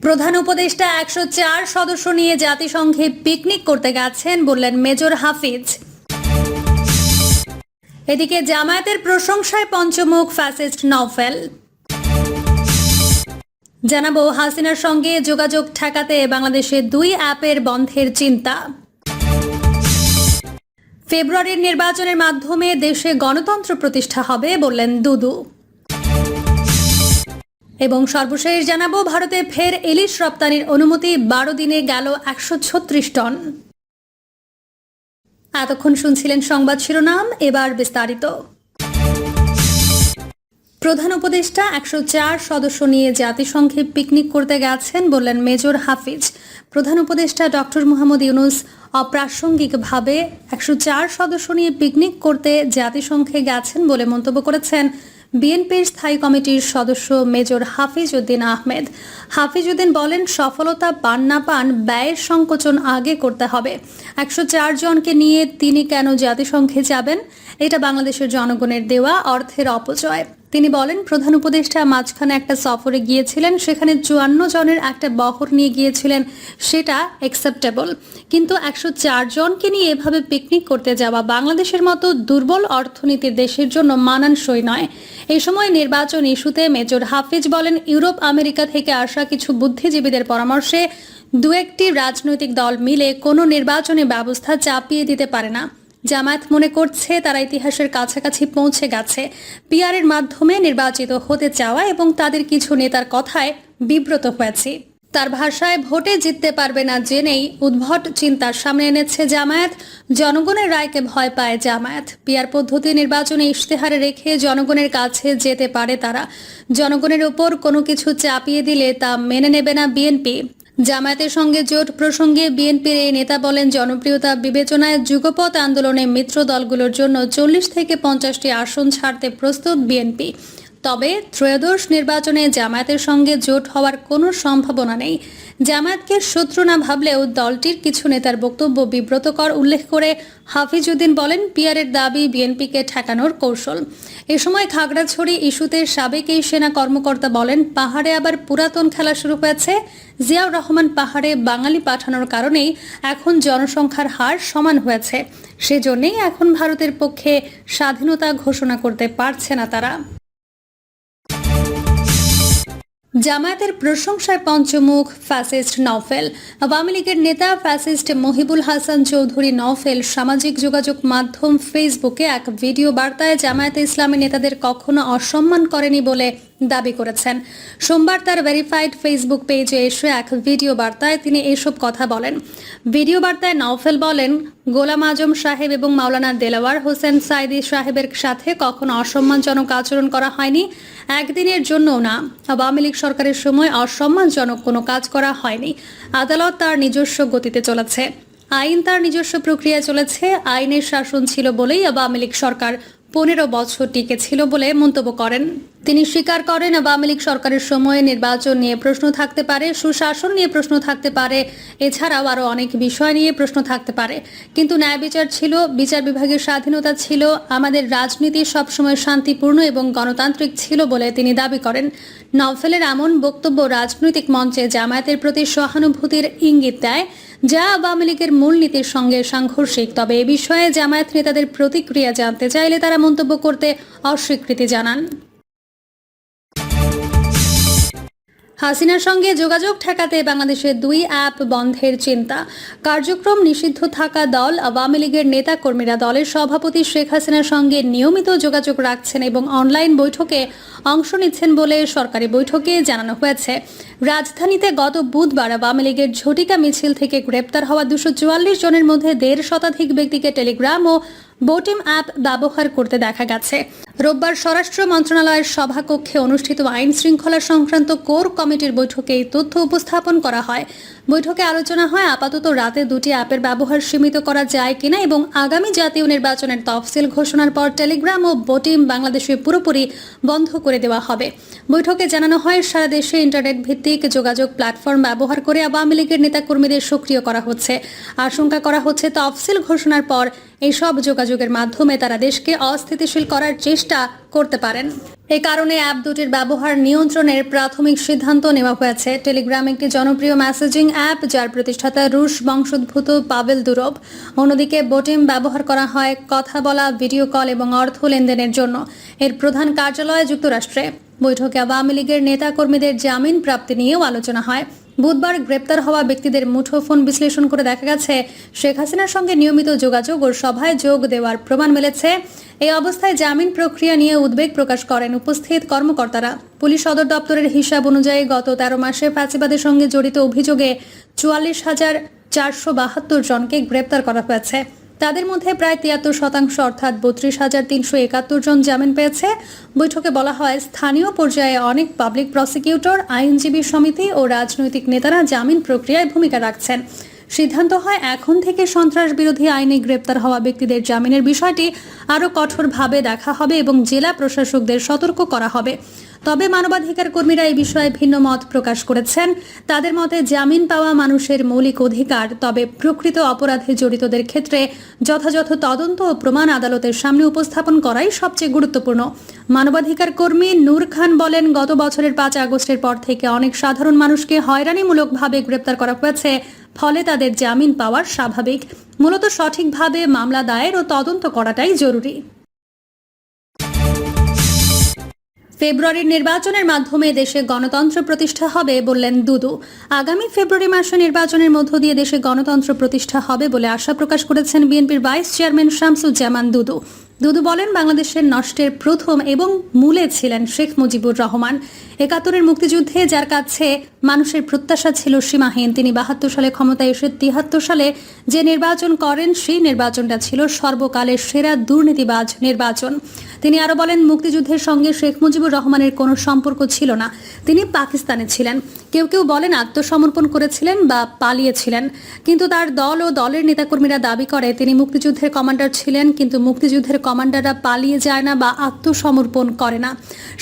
প্রধান উপদেষ্টা একশো চার সদস্য নিয়ে জাতিসংঘে পিকনিক করতে গেছেন বললেন মেজর হাফিজ। এদিকে জামায়াতের প্রশংসায় পঞ্চমুখ ফ্যাসিস্ট নওফেল। জানাব, হাসিনার সঙ্গে যোগাযোগ ঠেকাতে বাংলাদেশে দুই অ্যাপের বন্ধের চিন্তা। ফেব্রুয়ারির নির্বাচনের মাধ্যমে দেশে গণতন্ত্র প্রতিষ্ঠা হবে বললেন দুদু। এবং সর্বশেষ জানাব, ভারতে ফের ইলিশ রপ্তানির অনুমতি, বারো দিনে গেল একশো ছত্রিশ টন। এতক্ষণ শুনছিলেন সংবাদ শিরোনাম, এবার বিস্তারিত। প্রধান উপদেষ্টা একশো চার সদস্য নিয়ে জাতিসংঘে পিকনিক করতে গেছেন বললেন মেজর হাফিজ। প্রধান উপদেষ্টা ডক্টর মোহাম্মদ ইউনুস অপ্রাসঙ্গিকভাবে একশো চার সদস্য নিয়ে পিকনিক করতে জাতিসংঘে গেছেন বলে মন্তব্য করেছেন বিএনপির স্থায়ী কমিটির সদস্য মেজর হাফিজ উদ্দিন আহমেদ। হাফিজ উদ্দিন বলেন, সফলতা পান না পান ব্যয়ের সংকোচন আগে করতে হবে। একশো চার জনকে নিয়ে তিনি কেন জাতিসংঘে যাবেন? এটা বাংলাদেশের জনগণের দেওয়া অর্থের অপচয়। তিনি বলেন, প্রধান উপদেষ্টা মাঝখানে একটা সফরে গিয়েছিলেন, সেখানে চুয়ান্ন জনের একটা বহর নিয়ে গিয়েছিলেন, সেটা অ্যাকসেপ্টেবল কিন্তু একশো চার জনকে নিয়ে এভাবে পিকনিক করতে যাওয়া বাংলাদেশের মতো দুর্বল অর্থনীতির দেশের জন্য মানানসই নয়। এই সময় নির্বাচন ইস্যুতে মেজর হাফিজ বলেন, ইউরোপ, আমেরিকা থেকে আসা কিছু বুদ্ধিজীবীদের পরামর্শে দু একটি রাজনৈতিক দল মিলে কোনো নির্বাচনী ব্যবস্থা চাপিয়ে দিতে পারে না। জামায়াত মনে করছে তারা ইতিহাসের কাছাকাছি পৌঁছে গেছে। পিআরের মাধ্যমে নির্বাচিত হতে চাওয়া এবং তাদের কিছু নেতার কথায় বিব্রত হয়েছে। তার ভাষায় ভোটে জিততে পারবে না জেনেই উদ্ভট চিন্তার সামনে এনেছে জামায়াত। জনগণের রায়কে ভয় পায় জামায়াত। পিয়ার পদ্ধতি নির্বাচনে ইশতেহারে রেখে জনগণের কাছে যেতে পারে তারা। জনগণের ওপর কোনো কিছু চাপিয়ে দিলে তা মেনে নেবে না বিএনপি। জামায়াতের সঙ্গে জোট প্রসঙ্গে বিএনপির এই নেতা বলেন, জনপ্রিয়তা বিবেচনায় যুগপথ আন্দোলনে মিত্র দলগুলোর জন্য চল্লিশ থেকে পঞ্চাশটি আসন ছাড়তে প্রস্তুত বিএনপি। তবে ত্রয়োদশ নির্বাচনে জামায়াতের সঙ্গে জোট হওয়ার কোনো সম্ভাবনা নেই। জামায়াতকে শত্রু না ভাবলেও দলটির কিছু নেতার বক্তব্য বিব্রতকর উল্লেখ করে হাফিজউদ্দিন বলেন পিয়ারের দাবি বিএনপিকে ঠেকানোর কৌশল। এ সময় খাগড়াছড়ি ইস্যুতে সাবেক এই সেনা কর্মকর্তা বলেন, পাহাড়ে আবার পুরাতন খেলা শুরু হয়েছে। জিয়াউর রহমান পাহাড়ে বাঙালি পাঠানোর কারণেই এখন জনসংখ্যার হার সমান হয়েছে। সেজন্যই এখন ভারতের পক্ষে স্বাধীনতা ঘোষণা করতে পারছে না তারা। জামায়াতের প্রশংসায় পঞ্চমুখ ফ্যাসিস্ট নওফেল। আওয়ামী লীগের নেতা ফ্যাসিস্ট মহিবুল হাসান চৌধুরী নওফেল সামাজিক যোগাযোগ মাধ্যম ফেসবুকে এক ভিডিও বার্তায় জামায়াতে ইসলামী নেতাদের কখনো অসম্মান করেনি বলে দাবি করেছেন। সোমবার তার ভেরিফাইড ফেসবুক পেজে এসে এক ভিডিও বার্তায় তিনি এসব কথা বলেন। ভিডিও বার্তায় নওফেল বলেন, গোলাম আজম সাহেব এবং মাওলানা দেলাওয়ার হোসেন সাইদি সাহেবের সাথে কখনো অসম্মানজনক আচরণ করা হয়নি, একদিনের জন্যও না। আওয়ামী লীগ সরকারের সময় অসম্মানজনক কোনো কাজ করা হয়নি। আদালত তার নিজস্ব গতিতে চলেছে। আইন তার নিজস্ব প্রক্রিয়া চলেছে। আইনের শাসন ছিল বলেই আওয়ামী লীগ সরকার পনেরো বছর টিকে ছিল বলে মন্তব্য করেন। তিনি স্বীকার করেন, আওয়ামী লীগ সরকারের সময়ে নির্বাচন নিয়ে প্রশ্ন থাকতে পারে, সুশাসন নিয়ে প্রশ্ন থাকতে পারে, এছাড়াও আরও অনেক বিষয় নিয়ে প্রশ্ন থাকতে পারে। কিন্তু ন্যায় বিচার ছিল, বিচার বিভাগের স্বাধীনতা ছিল, আমাদের রাজনীতি সবসময় শান্তিপূর্ণ এবং গণতান্ত্রিক ছিল বলে তিনি দাবি করেন। নভেলের এমন বক্তব্য রাজনৈতিক মঞ্চে জামায়াতের প্রতি সহানুভূতির ইঙ্গিত দেয় যা আওয়ামী লীগের মূলনীতির সঙ্গে সাংঘর্ষিক। তবে এ বিষয়ে জামায়াত নেতাদের প্রতিক্রিয়া জানতে চাইলে তারা মন্তব্য করতে অস্বীকৃতি জানান। হাসিনার সঙ্গে যোগাযোগ ঠেকাতে বাংলাদেশের দুই অ্যাপ বন্ধের চিন্তা। কার্যক্রম নিষিদ্ধ থাকা দল, আওয়ামী লীগের নেতা কর্মীরা দলের সভাপতি শেখ হাসিনার সঙ্গে নিয়মিত যোগাযোগ রাখছেন এবং অনলাইন বৈঠকে অংশ নিচ্ছেন বলে সরকারি বৈঠকে জানানো হয়েছে। রাজধানীতে গত বুধবার আওয়ামী লীগের ঝটিকা মিছিল থেকে গ্রেপ্তার হওয়া দুশো জনের মধ্যে দেড় শতাধিক ব্যক্তিকে টেলিগ্রাম ও বোটিম অ্যাপ ব্যবহার করতে দেখা গেছে। রোববার স্বরাষ্ট্র মন্ত্রণালয়ের সভাকক্ষে অনুষ্ঠিত আইন শৃঙ্খলা সংক্রান্ত কোর কমিটির বৈঠকে এই তথ্য উপস্থাপন করা হয়। বৈঠকে আলোচনা হয়, আপাতত রাতে দুটি অ্যাপের ব্যবহার সীমিত করা যায় কিনা এবং আগামী জাতীয় নির্বাচনের তফসিল ঘোষণার পর টেলিগ্রাম ও বোটিম বাংলাদেশে পুরোপুরি বন্ধ করে দেওয়া হবে। বৈঠকে জানানো হয়, সারা দেশে ইন্টারনেট ভিত্তিক যোগাযোগ প্ল্যাটফর্ম ব্যবহার করে আওয়ামী লীগের নেতাকর্মীদের সক্রিয় করা হচ্ছে। আশঙ্কা করা হচ্ছে, তফসিল ঘোষণার পর এইসব যোগাযোগের মাধ্যমে তারা দেশকে অস্থিতিশীল করার চেষ্টা করতে পারেন। এ কারণে অ্যাপ দুটির ব্যবহার নিয়ন্ত্রণের প্রাথমিক সিদ্ধান্ত নেওয়া হয়েছে। টেলিগ্রাম একটি জনপ্রিয় মেসেজিং অ্যাপ যার প্রতিষ্ঠাতা রুশ বংশোদ্ভূত পাবেল দুরব। অন্যদিকে বোটিম ব্যবহার করা হয় কথা বলা, ভিডিও কল এবং অর্থ লেনদেনের জন্য। এর প্রধান কার্যালয় যুক্তরাষ্ট্রে। বৈঠকে আওয়ামী লীগের নেতাকর্মীদের জামিন প্রাপ্তি নিয়েও আলোচনা হয়। বুধবার গ্রেপ্তার হওয়া ব্যক্তিদের মুঠোফোন বিশ্লেষণ করে দেখা গেছে, শেখ হাসিনার সঙ্গে নিয়মিত যোগাযোগ ও সভায় যোগ দেওয়ার প্রমাণ মিলেছে। এই অবস্থায় জামিন প্রক্রিয়া নিয়ে উদ্বেগ প্রকাশ করেন উপস্থিত কর্মকর্তারা। পুলিশ সদর দপ্তরের হিসাব অনুযায়ী গত তেরো মাসে ফাঁসিবাদের সঙ্গে জড়িত অভিযোগে চুয়াল্লিশ হাজার চারশো বাহাত্তর জনকে গ্রেপ্তার করা হয়েছে। তাদের মধ্যে প্রায় তিয়াত্তর শতাংশ, অর্থাৎ বত্রিশ হাজার তিনশো একাত্তর জন জামিন পেয়েছে। বৈঠকে বলা হয়, স্থানীয় পর্যায়ে অনেক পাবলিক প্রসিকিউটর আইনজীবী সমিতি ও রাজনৈতিক নেতারা জামিন প্রক্রিয়ায় ভূমিকা রাখছেন। সিদ্ধান্ত হয়, এখন থেকে সন্ত্রাস বিরোধী আইনে গ্রেপ্তার হওয়া ব্যক্তিদের জামিনের বিষয়টি আরও কঠোরভাবে দেখা হবে এবং জেলা প্রশাসকদের সতর্ক করা হবে। তবে মানবাধিকার কর্মীরা এই বিষয়ে ভিন্ন মত প্রকাশ করেছেন। তাদের মতে জামিন পাওয়া মানুষের মৌলিক অধিকার, তবে প্রকৃত অপরাধে জড়িতদের ক্ষেত্রে যথাযথ তদন্ত ও প্রমাণ আদালতের সামনে উপস্থাপন করাই সবচেয়ে গুরুত্বপূর্ণ। মানবাধিকার কর্মী নূর খান বলেন, গত বছরের পাঁচ আগস্টের পর থেকে অনেক সাধারণ মানুষকে হয়রানিমূলকভাবে গ্রেপ্তার করা হয়েছে। ফলে তাদের জামিন পাওয়ার স্বাভাবিক। মূলত সঠিকভাবে মামলা দায়ের ও তদন্ত করাটাই জরুরি। ফেব্রুয়ারির নির্বাচনের মাধ্যমে দেশে গণতন্ত্র প্রতিষ্ঠা হবে বললেন দুদু। আগামী ফেব্রুয়ারি মাসে নির্বাচনের মধ্য দিয়ে দেশে গণতন্ত্র প্রতিষ্ঠা হবে বলে আশা প্রকাশ করেছেন বিএনপির ভাইস চেয়ারম্যান শামসুজ্জামান দুদু। দুদু বলেন, বাংলাদেশের নষ্টের প্রথম এবং মূলে ছিলেন শেখ মুজিবুর রহমান। একাত্তরের মুক্তিযুদ্ধে যার কাছে মানুষের প্রত্যাশা ছিল সীমাহীন, তিনি বাহাত্তর সালে ক্ষমতায় এসে তিহাত্তর সালে যে নির্বাচন করেন, সেই নির্বাচনটা ছিল সর্বকালের সেরা দুর্নীতিবাজ নির্বাচন। তিনি আরও বলেন, মুক্তিযুদ্ধের সঙ্গে শেখ মুজিবুর রহমানের কোনো সম্পর্ক ছিল না। তিনি পাকিস্তানে ছিলেন। কেউ কেউ বলেন, আত্মসমর্পণ করেছিলেন বা পালিয়েছিলেন। কিন্তু তার দল ও দলের নেতাকর্মীরা দাবি করে, তিনি মুক্তিযুদ্ধের কমান্ডার ছিলেন, কিন্তু মুক্তিযুদ্ধের কমান্ডাররা পালিয়ে যায় না বা আত্মসমর্পণ করে না।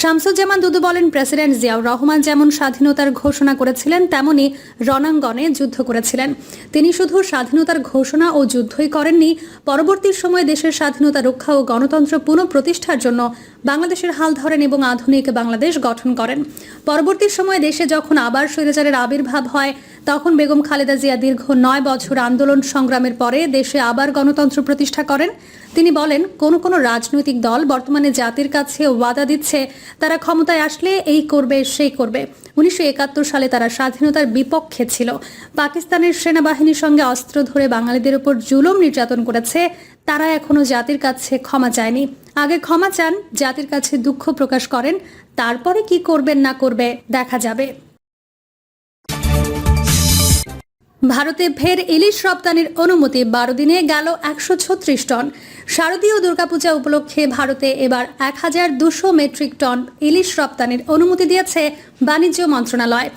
শামসুজ্জামান দুদু বলেন, প্রেসিডেন্ট জিয়াউর রহমান যেমন স্বাধীনতার ঘোষণা করেছিলেন, তেমনি রণাঙ্গনে যুদ্ধ করেছিলেন। তিনি শুধু স্বাধীনতার ঘোষণা ও যুদ্ধই করেননি, পরবর্তী সময়ে দেশের স্বাধীনতা রক্ষা ও গণতন্ত্র পুনঃপ্রতিষ্ঠার জন্য বাংলাদেশের হাল ধরেন এবং আধুনিক বাংলাদেশ গঠন করেন। পরবর্তী সময়ে দেশে যখন আবার স্বৈরাচারের আবির্ভাব হয় তখন বেগম খালেদা জিয়া দীর্ঘ নয় বছর আন্দোলন সংগ্রামের পরে দেশে আবার গণতন্ত্র প্রতিষ্ঠা করেন। তিনি বলেন, কোন কোন রাজনৈতিক দল বর্তমানে জাতির কাছে ওয়াদা দিচ্ছে, তারা ক্ষমতায় আসলে এই করবে, সেই করবে। উনিশশো একাত্তর সালে তারা স্বাধীনতার বিপক্ষে ছিল। পাকিস্তানের সেনাবাহিনীর সঙ্গে অস্ত্র ধরে বাঙালিদের উপর জুলুম নির্যাতন করেছে, তারা এখনও জাতির কাছে ক্ষমা চায়নি। আগে ক্ষমা চান, জাতির কাছে দুঃখ প্রকাশ করেন, তারপরে কি করবেন না করবে দেখা যাবে। ভারতে ফের ইলিশ রপ্তানির অনুমতি বারো দিনে গেল একশো ছত্রিশ টন। শারদীয় দুর্গাপূজা উপলক্ষে ভারতে এবার এক হাজার দুশো মেট্রিক টন ইলিশ রপ্তানির অনুমতি দিয়েছে বাণিজ্য মন্ত্রণালয়।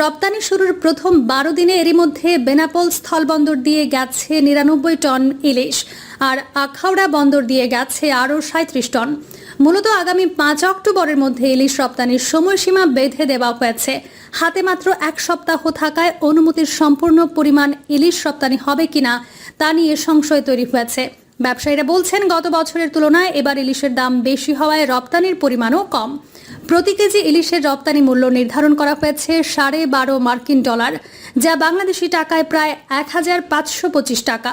রপ্তানি শুরুর প্রথম বারো দিনে এরই মধ্যে বেনাপোল স্থলবন্দর দিয়ে গেছে নিরানব্বই টন ইলিশ আর আখাউড়া বন্দর দিয়ে গেছে আরও সাঁত্রিশ টন। মূলত আগামী পাঁচ অক্টোবরের মধ্যে ইলিশ রপ্তানির সময়সীমা বেঁধে দেওয়া হয়েছে। হাতে মাত্র এক সপ্তাহ থাকায় অনুমতির সম্পূর্ণ পরিমাণ ইলিশ রপ্তানি হবে কিনা তা নিয়ে সংশয় তৈরি হয়েছে। ব্যবসায়ীরা বলছেন, গত বছরের তুলনায় এবার ইলিশের দাম বেশি হওয়ায় রপ্তানির পরিমাণও কম। প্রতি কেজি ইলিশের রপ্তানি মূল্য নির্ধারণ করা হয়েছে সাড়ে বারো মার্কিন ডলার, যা বাংলাদেশি টাকায় প্রায় এক হাজার পাঁচশো পঁচিশ টাকা।